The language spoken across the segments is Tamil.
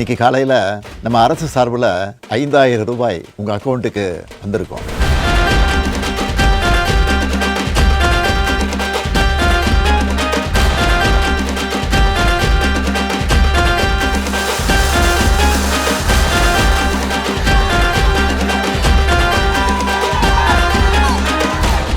இன்னைக்கு காலையில் நம்ம அரசு சார்பில் ஐந்தாயிரம் ரூபாய் உங்கள் அக்கௌண்ட்டுக்கு வந்திருக்கோம்.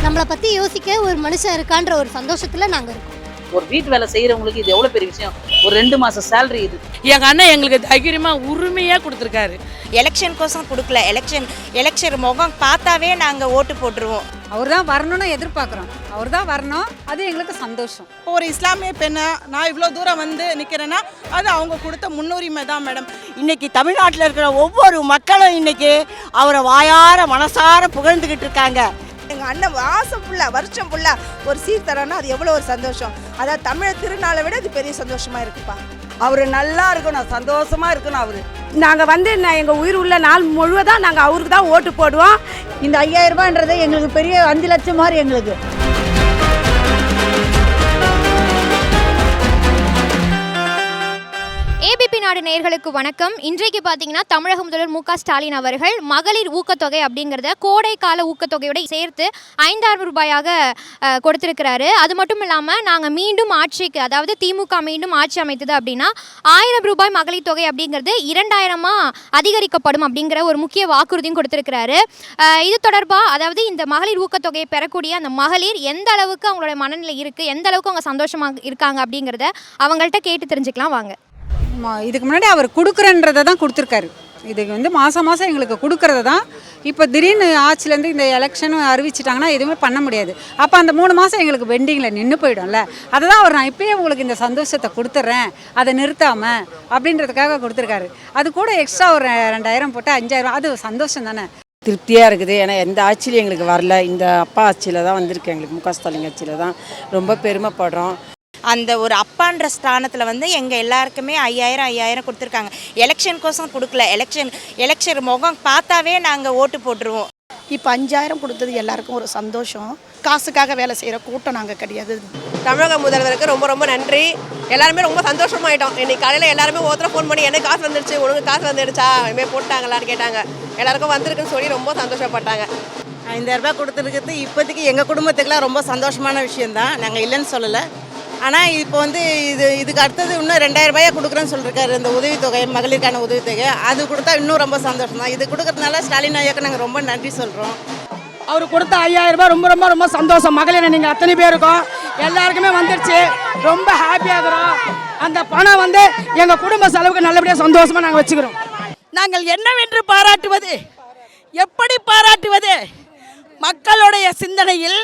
நம்மளை பற்றி யோசிக்க ஒரு மனுஷன் இருக்கான்ற ஒரு சந்தோஷத்தில் நாங்கள் இருக்கோம். ஒரு வீட்டு வேலை செய்யறவங்களுக்கு இது எவ்வளவு பெரிய விஷயம்? ஒரு ரெண்டு மாசம் சேலரி இது. எங்கள் அண்ணன் எங்களுக்கு தைரியமாக உரிமையாக கொடுத்துருக்காரு. எலெக்ஷன் கோசம் கொடுக்கல. எலெக்ஷன் எலெக்ஷன் முகம் பார்த்தாவே நாங்கள் ஓட்டு போட்டுருவோம். அவர் தான் வரணும்னு எதிர்பார்க்குறோம். அவர் தான் வரணும். அது எங்களுக்கு சந்தோஷம். இப்போ ஒரு இஸ்லாமிய பெண்ணை நான் இவ்வளோ தூரம் வந்து நிற்கிறேன்னா அது அவங்க கொடுத்த முன்னுரிமை தான் மேடம் இன்னைக்கு தமிழ்நாட்டில் இருக்கிற ஒவ்வொரு மக்களும் இன்னைக்கு அவரை வாயார மனசார புகழ்ந்துக்கிட்டு இருக்காங்க. எங்கள் அண்ணன் மாதம் ஃபுல்லாக வருஷம் ஃபுல்லாக ஒரு சீர்தரம்னா அது எவ்வளோ ஒரு சந்தோஷம். அதாவது தமிழர் திருநாளை விட அது பெரிய சந்தோஷமா இருக்குப்பா. அவர் நல்லா இருக்கணும் சந்தோஷமா இருக்கணும் அவரு. நாங்கள் வந்து நான் எங்கள் உயிர் உள்ள நாள் முழுவதும் நாங்கள் அவருக்கு தான் ஓட்டு போடுவோம். இந்த ஐயாயிரம் ரூபான்றது எங்களுக்கு பெரிய அஞ்சு லட்சம் மாதிரி எங்களுக்கு. நாடு நேர்களுக்கு வணக்கம். இன்றைக்கு பார்த்தீங்கன்னா தமிழக முதல்வர் மு ஸ்டாலின் அவர்கள் மகளிர் ஊக்கத்தொகை அப்படிங்கிறத கோடை கால ஊக்கத்தொகையோட சேர்த்து ஐந்தாயிரம் ரூபாயாக அஹ், கொடுத்திருக்கிறாரு. அது மட்டும் இல்லாமல் நாங்கள் மீண்டும் ஆட்சிக்கு அதாவது திமுக மீண்டும் ஆட்சி அமைத்தது அப்படின்னா ஆயிரம் ரூபாய் மகளிர் தொகை அப்படிங்கிறது இரண்டாயிரமாக அதிகரிக்கப்படும் அப்படிங்கிற ஒரு முக்கிய வாக்குறுதியும் கொடுத்திருக்கிறாரு. இது தொடர்பாக அதாவது இந்த மகளிர் ஊக்கத்தொகையை பெறக்கூடிய அந்த மகளிர் எந்த அளவுக்கு அவங்களோட மனநிலை இருக்குது எந்த அளவுக்கு அவங்க சந்தோஷமாக இருக்காங்க அப்படிங்கிறத அவங்கள்ட்ட கேட்டு தெரிஞ்சுக்கலாம். வாங்க. இதுக்கு முன்னாடி அவர் கொடுக்குறன்றதை தான் கொடுத்துருக்காரு. இதுக்கு வந்து மாதம் மாதம் எங்களுக்கு கொடுக்கறது தான். இப்போ திடீர்னு ஆட்சிலேருந்து இந்த எலெக்ஷனும் அறிவிச்சிட்டாங்கன்னா எதுவுமே பண்ண முடியாது. அப்போ அந்த மூணு மாதம் எங்களுக்கு பெண்டிங்கில் நின்று போயிடும்ல. அதை தான் அவர் நான் இப்பயே உங்களுக்கு இந்த சந்தோஷத்தை கொடுத்துட்றேன் அதை நிறுத்தாமல் அப்படின்றதுக்காக கொடுத்துருக்காரு. அது கூட எக்ஸ்ட்ரா ஒரு ரெண்டாயிரம் போட்டு அஞ்சாயிரம் அது சந்தோஷம் தானே. திருப்தியாக இருக்குது. ஏன்னா எந்த ஆட்சியிலும் எங்களுக்கு வரல. இந்த அப்பா ஆட்சியில் தான் வந்திருக்கு எங்களுக்கு முக ஸ்டாலின் ஆட்சியில் தான். ரொம்ப பெருமைப்படுறோம். அந்த ஒரு அப்பான்ற ஸ்தானத்தில் வந்து எங்கள் எல்லாருக்குமே ஐயாயிரம் ஐயாயிரம் கொடுத்துருக்காங்க. எலெக்ஷன் கோசம் கொடுக்கல. எலெக்ஷன் எலெக்ஷன் முகம் பார்த்தாவே நாங்கள் ஓட்டு போட்டுருவோம். இப்போ அஞ்சாயிரம் கொடுத்தது எல்லாருக்கும் ஒரு சந்தோஷம். காசுக்காக வேலை செய்கிற கூட்டம் நாங்கள் கிடையாது. தமிழக முதல்வருக்கு ரொம்ப ரொம்ப நன்றி. எல்லாருமே ரொம்ப சந்தோஷமாயிட்டோம். இன்னைக்கு காலையில் எல்லாருமே ஒருத்தர ஃபோன் பண்ணி எனக்கு காசு வந்துடுச்சு உனக்கு காசு வந்துடுச்சா? இனிமேல் போட்டாங்களான்னு கேட்டாங்க. எல்லாருக்கும் வந்திருக்குன்னு சொல்லி ரொம்ப சந்தோஷப்பட்டாங்க. ஐந்தாயிரம் ரூபாய் கொடுத்துருக்கிறது இப்போதைக்கு எங்கள் குடும்பத்துக்குலாம் ரொம்ப சந்தோஷமான விஷயம்தான். நாங்கள் இல்லைன்னு சொல்லலை. ஆனால் இப்போ வந்து இது இதுக்கு அடுத்தது இன்னும் ரெண்டாயிரம் ரூபாயா கொடுக்குறேன்னு சொல்லியிருக்காரு இந்த உதவித்தொகை மகளிருக்கான உதவித்தொகை. அது கொடுத்தா இன்னும் ரொம்ப சந்தோஷம் தான் இது கொடுக்கறதுனால ஸ்டாலின் ஐயாக்கு நாங்கள் ரொம்ப நன்றி சொல்கிறோம் அவர் கொடுத்த ஐயாயிரம் ரூபாய் ரொம்ப ரொம்ப ரொம்ப சந்தோஷம். மகளிர் நீங்கள் அத்தனை பேருக்கும். எல்லாருக்குமே வந்துடுச்சு ரொம்ப ஹாப்பியாக இருக்கிறோம் அந்த பணம் வந்து எங்கள் குடும்ப செலவுக்கு நல்லபடியாக சந்தோஷமாக நாங்கள் வச்சுக்கிறோம். நாங்கள் என்னவென்று பாராட்டுவது? எப்படி பாராட்டுவது? மக்களுடைய சிந்தனையில்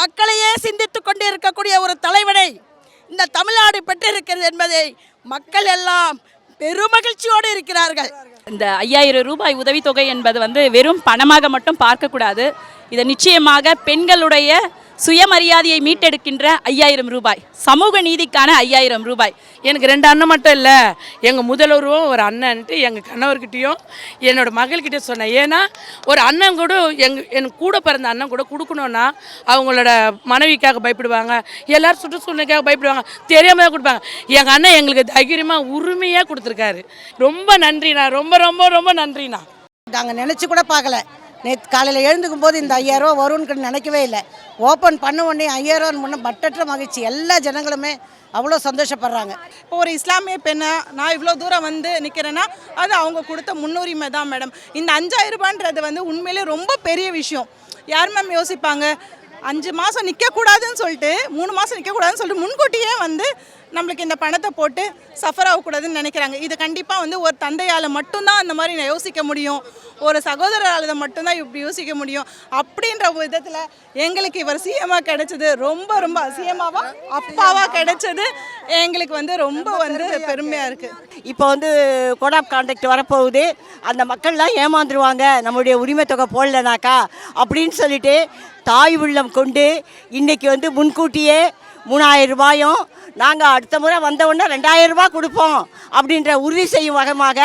மக்களையே சிந்தித்து கொண்டு இருக்கக்கூடிய ஒரு தலைவனை இந்த தமிழ்நாடு பெற்றிருக்கிறது என்பதை மக்கள் எல்லாம் பெருமகிழ்ச்சியோடு இருக்கிறார்கள். இந்த ஐயாயிரம் ரூபாய் உதவித்தொகை என்பது வந்து வெறும் பணமாக மட்டும் பார்க்கக்கூடாது. இதை நிச்சயமாக பெண்களுடைய சுயமரியாதையை மீட்டெடுக்கின்ற ஐயாயிரம் ரூபாய். சமூக நீதிக்கான ஐயாயிரம் ரூபாய். எனக்கு ரெண்டு அண்ணன் மட்டும் இல்லை. எங்கள் முதல்வரும் ஒரு அண்ணன்ட்டு எங்கள் கணவர்கிட்டையும் என்னோட மகள்கிட்டயும் சொன்னேன். ஏன்னா ஒரு அண்ணன் கூட எங்கள் என் கூட பிறந்த அண்ணன் கூட கொடுக்கணுன்னா அவங்களோட மனைவிக்காக பயப்படுவாங்க. எல்லோரும் சுற்றுச்சூழ்நிலைக்காக பயப்படுவாங்க. தெரியாமல் கொடுப்பாங்க. எங்கள் அண்ணன் எங்களுக்கு தைரியமாக உரிமையாக கொடுத்துருக்காரு. ரொம்ப நன்றிண்ணா. ரொம்ப ரொம்ப ரொம்ப நன்றிண்ணா. நாங்கள் நினச்சி கூட பார்க்கல. நேற்று காலையில் எழுந்துக்கும் போது இந்த ஐயாயிரரூவா வரும்னு நினைக்கவே இல்லை. ஓப்பன் பண்ண உடனே ஐயாயிரரூவான்னு முன்னே பட்டற்ற மகிழ்ச்சி. எல்லா ஜனங்களுமே அவ்வளோ சந்தோஷப்படுறாங்க. இப்போ ஒரு இஸ்லாமிய பெண்ணை நான் இவ்வளோ தூரம் வந்து நிற்கிறேன்னா அது அவங்க கொடுத்த முன்னுரிமை தான் மேடம். இந்த அஞ்சாயிரம் ரூபான்றது வந்து உண்மையிலே ரொம்ப பெரிய விஷயம். யார் மேம் யோசிப்பாங்க? அஞ்சு மாதம் நிற்கக்கூடாதுன்னு சொல்லிட்டு மூணு மாதம் நிற்கக்கூடாதுன்னு சொல்லிட்டு முன்கூட்டியே வந்து நம்மளுக்கு இந்த பணத்தை போட்டு சஃபர் ஆகக்கூடாதுன்னு நினைக்கிறாங்க. இது கண்டிப்பாக வந்து ஒரு தந்தையால் மட்டும்தான் அந்த மாதிரி நான் யோசிக்க முடியும். ஒரு சகோதரரால் இதை மட்டும்தான் இப்படி யோசிக்க முடியும். அப்படின்ற விதத்தில் எங்களுக்கு இவர் சிஎம்மாக கிடைச்சது. ரொம்ப ரொம்ப சிஎம்மாவா அப்பாவாக கிடைச்சது. எங்களுக்கு வந்து ரொம்ப வந்து பெருமையாக இருக்குது இப்போ வந்து கோட் ஆஃப் கான்டாக்ட் வரப்போகுது. அந்த மக்கள்லாம் ஏமாந்துருவாங்க. நம்மளுடைய உரிமை தொகை போடலனாக்கா அப்படின்னு சொல்லிட்டு தாய் உள்ளம் கொண்டு இன்னைக்கு வந்து முன்கூட்டியே மூணாயிரம் ரூபாயும் நாங்கள் அடுத்த முறை வந்தவுடனே ரெண்டாயிரம் ரூபாய் கொடுப்போம் அப்படின்ற உறுதி செய்யும் வகமாக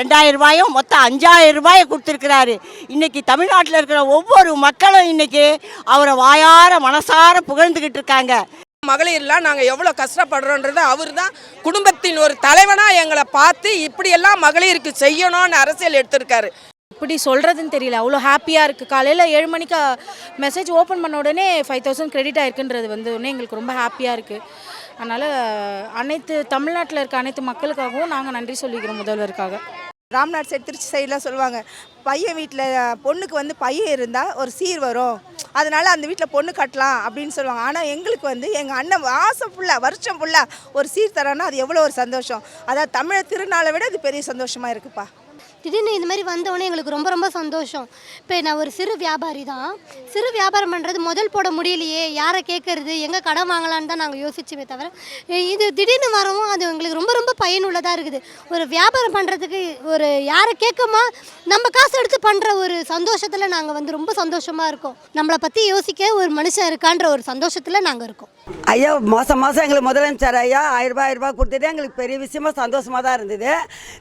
ரெண்டாயிரம் ரூபாயும் மொத்தம் அஞ்சாயிரம் ரூபாயை கொடுத்துருக்கிறாரு. இன்றைக்கி தமிழ்நாட்டில் இருக்கிற ஒவ்வொரு மக்களும் இன்றைக்கி அவரை வாயார மனசார புகழ்ந்துக்கிட்டு இருக்காங்க. மகளிர்லாம் நாங்கள் எவ்வளோ கஷ்டப்படுறோன்றது அவர் தான் குடும்பத்தின் ஒரு தலைவனாக எங்களை பார்த்து இப்படியெல்லாம் மகளிருக்கு செய்யணும்னு அரசியல் எடுத்திருக்காரு. இப்படி சொல்கிறதுன்னு தெரியல. அவ்வளோ ஹாப்பியாக இருக்குது காலையில் ஏழு மணிக்கு மெசேஜ் ஓப்பன் பண்ண உடனே ஃபைவ் தௌசண்ட் கிரெடிட் ஆயிருக்குன்றது வந்து உடனே எங்களுக்கு ரொம்ப ஹாப்பியாக இருக்குது அதனால் அனைத்து தமிழ்நாட்டில் இருக்க அனைத்து மக்களுக்காகவும் நாங்கள் நன்றி சொல்லிக்கிறோம் முதல்வருக்காக. ராம்நாத் சைடு திருச்சி சைடெலாம் சொல்லுவாங்க பையன் வீட்டில் பொண்ணுக்கு வந்து பையன் இருந்தால் ஒரு சீர் வரும். அதனால் அந்த வீட்டில் பொண்ணு கட்டலாம் அப்படின்னு சொல்லுவாங்க. ஆனால் எங்களுக்கு வந்து எங்கள் அண்ணன் மாதம் ஃபுல்லாக வருஷம் ஃபுல்லாக ஒரு சீர் தரோன்னா அது எவ்வளோ ஒரு சந்தோஷம். அதாவது தமிழர் திருநாளை விட அது பெரிய சந்தோஷமாக இருக்குப்பா. திடீர்னு இந்த மாதிரி வந்தோடனே எங்களுக்கு ரொம்ப ரொம்ப சந்தோஷம். இப்போ நான் ஒரு சிறு வியாபாரி தான். சிறு வியாபாரம் பண்ணுறது முதல் போட முடியலையே. யாரை கேட்குறது எங்கே கடன் வாங்கலான்னு தான் நாங்கள் யோசிச்சுமே தவிர இது திடீர்னு வரவும் அது எங்களுக்கு ரொம்ப ரொம்ப பயனுள்ளதாக இருக்குது. ஒரு வியாபாரம் பண்ணுறதுக்கு ஒரு யாரை கேட்கமா நம்ம காசு எடுத்து பண்ணுற ஒரு சந்தோஷத்தில் நாங்கள் வந்து ரொம்ப சந்தோஷமாக இருக்கோம். நம்மளை பற்றி யோசிக்க ஒரு மனுஷன் இருக்கான்ற ஒரு சந்தோஷத்தில் நாங்கள் இருக்கோம். ஐயா மாதம் மாதம் எங்களுக்கு முதலமைச்சர் ஐயா ஆயிரம் ரூபாய் ஆயிரம் ரூபாய் எங்களுக்கு பெரிய விஷயமா சந்தோஷமாக தான் இருந்தது.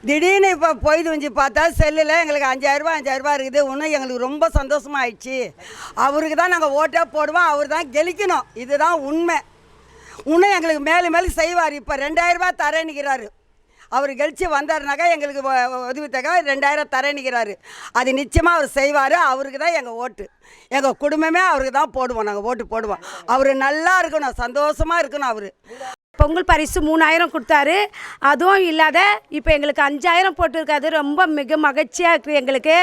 திடீர்னு இப்போ பொய்து வஞ்சி பார்த்து செல்லில் எங்களுக்கு அஞ்சாயிரரூபா அஞ்சாயிரரூபா இருக்குது. இன்னும் எங்களுக்கு ரொம்ப சந்தோஷமாக ஆயிடுச்சு அவருக்கு தான் நாங்கள் ஓட்டே போடுவோம் அவர் தான் கெலிக்கணும் இதுதான் உண்மை. இன்னும் எங்களுக்கு மேலும் மேலும் செய்வார். இப்போ ரெண்டாயிரரூபா தரேன்னுக்கிறாரு. அவர் கழிச்சு வந்தாருனாக்கா எங்களுக்கு உ- உ- ரெண்டாயிரம் தரேன்னுக்கிறாரு. அது நிச்சயமாக அவர் செய்வார். அவருக்கு தான் எங்கள் ஓட்டு. எங்கள் குடும்பமே அவருக்கு தான் போடுவோம். நாங்கள் ஓட்டு போடுவோம். அவர் நல்லா இருக்கணும் சந்தோஷமாக இருக்கணும் அவர். பொங்கல் பரிசு மூணாயிரம் கொடுத்தாரு. அதுவும் இல்லாத இப்போ எங்களுக்கு அஞ்சாயிரம் போட்டிருக்காது. ரொம்ப மிக மகிழ்ச்சியாக இருக்குது எங்களுக்கு.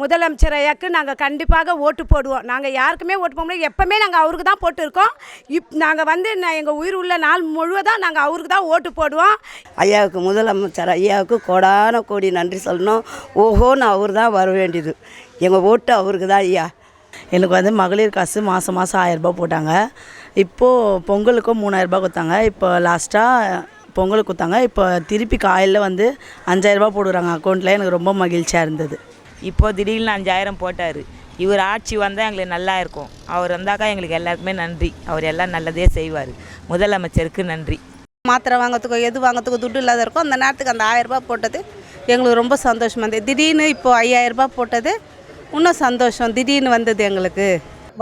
முதலமைச்சர் ஐயாக்கு நாங்கள் கண்டிப்பாக ஓட்டு போடுவோம். நாங்கள் யாருக்குமே ஓட்டு போட முடியாது. எப்போவுமே நாங்கள் அவருக்கு தான் போட்டிருக்கோம் இப் நாங்கள் வந்து நான் எங்கள் உயிர் உள்ள நாள் முழுவதும் நாங்கள் அவருக்கு தான் ஓட்டு போடுவோம். ஐயாவுக்கு முதலமைச்சர் ஐயாவுக்கு கோடான கோடி நன்றி சொல்லணும். ஓஹோன்னு அவர் தான் வர வேண்டியது. எங்கள் ஓட்டு அவருக்கு தான் ஐயா. எனக்கு வந்து மகளிர் காசு மாதம் மாதம் ஆயிரரூபா போட்டாங்க. இப்போது பொங்கலுக்கும் மூணாயிரரூபா கொடுத்தாங்க. இப்போ லாஸ்ட்டாக பொங்கலுக்கு கொடுத்தாங்க. இப்போ திருப்பி காலையில் வந்து அஞ்சாயிரரூபா போடுறாங்க அக்கௌண்ட்டில் எனக்கு ரொம்ப மகிழ்ச்சியாக இருந்தது. இப்போ திடீர்னு அஞ்சாயிரம் போட்டார். இவர் ஆட்சி வந்தால் எங்களுக்கு நல்லா இருக்கும். அவர் வந்தாக்கா எங்களுக்கு எல்லாருக்குமே நன்றி. அவர் எல்லாம் நல்லதே செய்வார். முதலமைச்சருக்கு நன்றி. மாத்திரை வாங்கிறதுக்கோ எது வாங்கிறதுக்கோ துட்டு இல்லாத இருக்கும். அந்த நேரத்துக்கு அந்த ஆயிரம் ரூபாய் போட்டது எங்களுக்கு ரொம்ப சந்தோஷமாக இருந்தது. திடீர்னு இப்போ ஐயாயிரம் ரூபாய் போட்டது இன்னும் சந்தோஷம். திடீர்னு வந்தது எங்களுக்கு.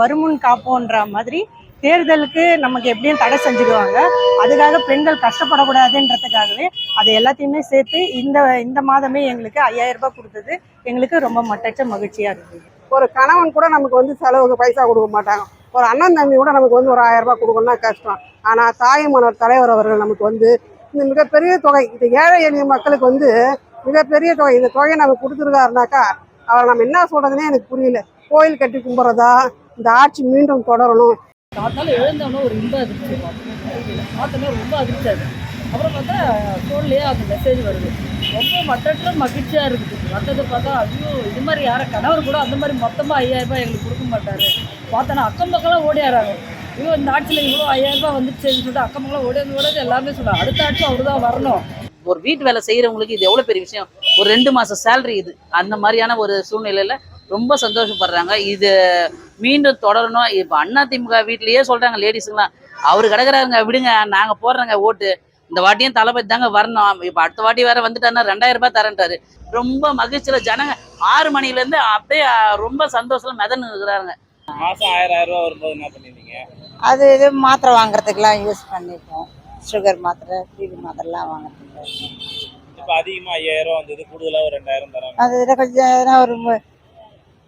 வருமுன் காப்போன்ற மாதிரி தேர்தலுக்கு நமக்கு எப்படியும் தடை செஞ்சுடுவாங்க. அதுக்காக பெண்கள் கஷ்டப்படக்கூடாதுன்றதுக்காகவே அது எல்லாத்தையுமே சேர்த்து இந்த இந்த மாதமே எங்களுக்கு ஐயாயிரம் ரூபாய் கொடுத்தது. எங்களுக்கு ரொம்ப மட்டச்ச மகிழ்ச்சியாக இருந்தது. ஒரு கணவன் கூட நமக்கு வந்து செலவுக்கு பைசா கொடுக்க மாட்டாங்க. ஒரு அண்ணன் தம்பி கூட நமக்கு வந்து ஒரு ஆயிரம் ரூபாய் கொடுக்கணும்னா கஷ்டம். ஆனால் தாயுமானவர் தலைவர் அவர்கள் நமக்கு வந்து இந்த மிகப்பெரிய தொகை இந்த ஏழை எளிய மக்களுக்கு வந்து மிகப்பெரிய தொகை இந்த தொகையை நமக்கு கொடுத்துருக்காருனாக்கா அவரை நம்ம என்ன சொல்கிறதுனே எனக்கு புரியல. கோயில் கட்டி கும்பிட்றதா? இந்த ஆட்சி மீண்டும் தொடரணும். காத்தால எழுந்தவொன்னே ஒரு இன்ப அதிர்ச்சி பார்த்தோன்னே ரொம்ப அதிர்ச்சி அது. அப்புறம் பார்த்தா ஃபோன்லேயே அந்த மெசேஜ் வருது. ரொம்ப மற்றற்ற மகிழ்ச்சியாக இருக்குது. மற்றதை பார்த்தா ஐயோ இது மாதிரி யாரை கணவர் கூட அந்த மாதிரி மொத்தமாக ஐயாயிரம் ரூபாய் எங்களுக்கு கொடுக்க மாட்டாரு. பார்த்தோன்னா அக்கம் பக்கம்லாம் ஓடியாராங்க. ஐயோ இந்த ஆட்சியில் இவ்வளோ ஐயாயிரம் ரூபாய் வந்துச்சுன்னு சொல்லிட்டு அக்கம் பக்கம் ஓடியாந்து ஓடாது எல்லாமே சொல்லுவாங்க. அடுத்த ஆட்சி அவர் தான் வரணும். ஒரு வீட்டு வேலை செய்கிறவங்களுக்கு இது எவ்வளோ பெரிய விஷயம்? ஒரு ரெண்டு மாதம் சேலரி இது. அந்த மாதிரியான ஒரு சூழ்நிலையில் ரொம்ப சந்தோஷப்படுறாங்க. இது மீண்டும் தொடரணும். இப்போ அண்ணா திமுக வீட்லேயே சொல்கிறாங்க லேடிஸுங்களாம் அவர் கிடக்குறாருங்க விடுங்க நாங்கள் போடுறோங்க ஓட்டு. இந்த வாட்டியும் தளபதி தாங்க வரணும். இப்போ அடுத்த வாட்டி வேற வந்துட்டாருன்னா ரெண்டாயிரம் ரூபாய் தரேன்ட்டாரு. ரொம்ப மகிழ்ச்சியில் ஜனங்க ஆறு மணிலேருந்து அப்படியே ரொம்ப சந்தோஷம் மிதன்னு இருக்கிறாங்க மாதம் ஆயிரம் ஆயிரம் ரூபா வரும்போது என்ன பண்ணிருந்தீங்க? அது இது மாத்திரை வாங்குறதுக்கெல்லாம் யூஸ் பண்ணிப்போம். சுகர் மாத்திரை பிபி மாத்திரைலாம் வாங்குறதுக்கு. இப்போ அதிகமாக ஐயாயிரம் ரூபா வந்தது கூடுதலாக ஒரு ரெண்டாயிரம் தராங்க. அது கொஞ்சம் ஒரு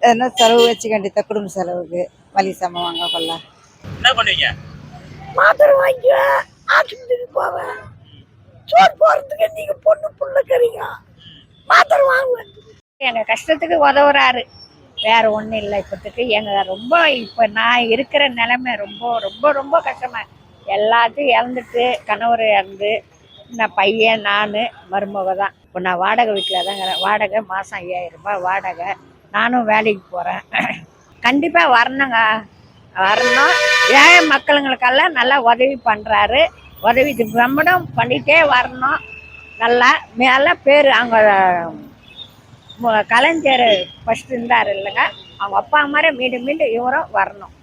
எதனா செலவு வச்சுக்க வேண்டியது குடும்ப செலவுக்கு வலி சாமான் வாங்க கொள்ள என்ன பண்ணுவீங்க? மாத்திரை வாங்கிக்குவேன் ஆஸ்பத்திரிக்கு போவேன். சோறு போகிறதுக்கு நீங்கள் பொண்ணு புள்ளக்கிறீங்க. மாத்திரை வாங்குவேன் எங்கள் கஷ்டத்துக்கு உதவுறாரு. வேற ஒன்றும் இல்லை இப்போத்துக்கு. எங்கள் ரொம்ப இப்போ நான் இருக்கிற நிலைமை ரொம்ப ரொம்ப ரொம்ப கஷ்டமா. எல்லாத்தையும் இழந்துட்டு கணவர் இறந்து நான் பையன் நான் மருமக தான் இப்போ நான் வாடகை வீட்டில் தான் இருக்கிறேன் வாடகை மாதம் ஐயாயிரம் ரூபாய் வாடகை. நானும் வேலைக்கு போகிறேன் கண்டிப்பாக வரணுங்க. வரணும். ஏழை மக்களுங்களுக்கெல்லாம் நல்லா உதவி பண்ணுறாரு உதவி பிரம்மணம் பண்ணிகிட்டே வரணும். நல்லா மேலே பேர் அவங்க கலைஞர் ஃபஸ்ட் இருந்தார் இல்லைங்க. அவங்க அப்பா மாதிரி மீண்டும் மீண்டும் இவரும் வரணும்.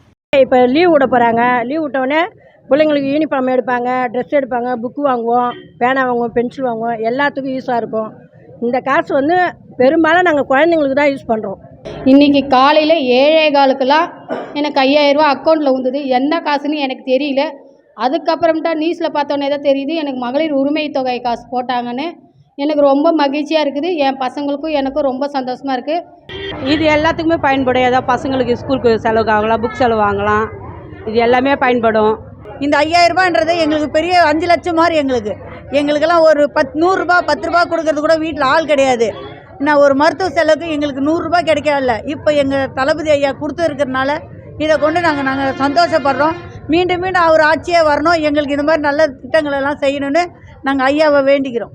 இப்போ லீவ் விட போகிறாங்க லீவ் விட்டோடனே பிள்ளைங்களுக்கு யூனிஃபார்ம் எடுப்பாங்க ட்ரெஸ் எடுப்பாங்க புக்கு வாங்குவோம் பேனா வாங்குவோம் பென்சில் வாங்குவோம் எல்லாத்துக்கும் யூஸாக இருக்கும். இந்த காசு வந்து பெரும்பாலும் நாங்கள் குழந்தைங்களுக்கு தான் யூஸ் பண்ணுறோம் இன்னைக்கு காலையில் ஏழே காலுக்கெல்லாம் எனக்கு ஐயாயிரம் ரூபாய் அக்கௌண்ட்டில் வந்தது என்ன காசுன்னு எனக்கு தெரியல. அதுக்கப்புறம்ட்டா நியூஸில் பார்த்தோன்னே தான் தெரியுது. எனக்கு மகளிர் உரிமை தொகை காசு போட்டாங்கன்னு. எனக்கு ரொம்ப மகிழ்ச்சியாக இருக்குது. என் பசங்களுக்கும் எனக்கும் ரொம்ப சந்தோஷமாக இருக்குது இது எல்லாத்துக்குமே பயன்படும். ஏதாவது பசங்களுக்கு ஸ்கூலுக்கு செலவு ஆகலாம் புக் செலவு வாங்கலாம். இது எல்லாமே பயன்படும். இந்த ஐயாயிரம் ரூபான்றது எங்களுக்கு பெரிய அஞ்சு லட்சம் மாதிரி எங்களுக்கு. எங்களுக்கெல்லாம் ஒரு பத் நூறுரூபா பத்து ரூபா கொடுக்கறது கூட வீட்டில் ஆள் கிடையாது. நான் ஒரு மருத்துவ செலவுக்கு எங்களுக்கு நூறுரூபா கிடைக்கல. இப்போ எங்கள் தளபதி ஐயா கொடுத்து இருக்கிறனால இதை கொண்டு நாங்கள் நாங்கள் சந்தோஷப்படுறோம். மீண்டும் மீண்டும் அவர் ஆட்சியே வரணும். எங்களுக்கு இந்த மாதிரி நல்ல திட்டங்களெல்லாம் செய்யணும்னு நாங்கள் ஐயாவை வேண்டிக்கிறோம்.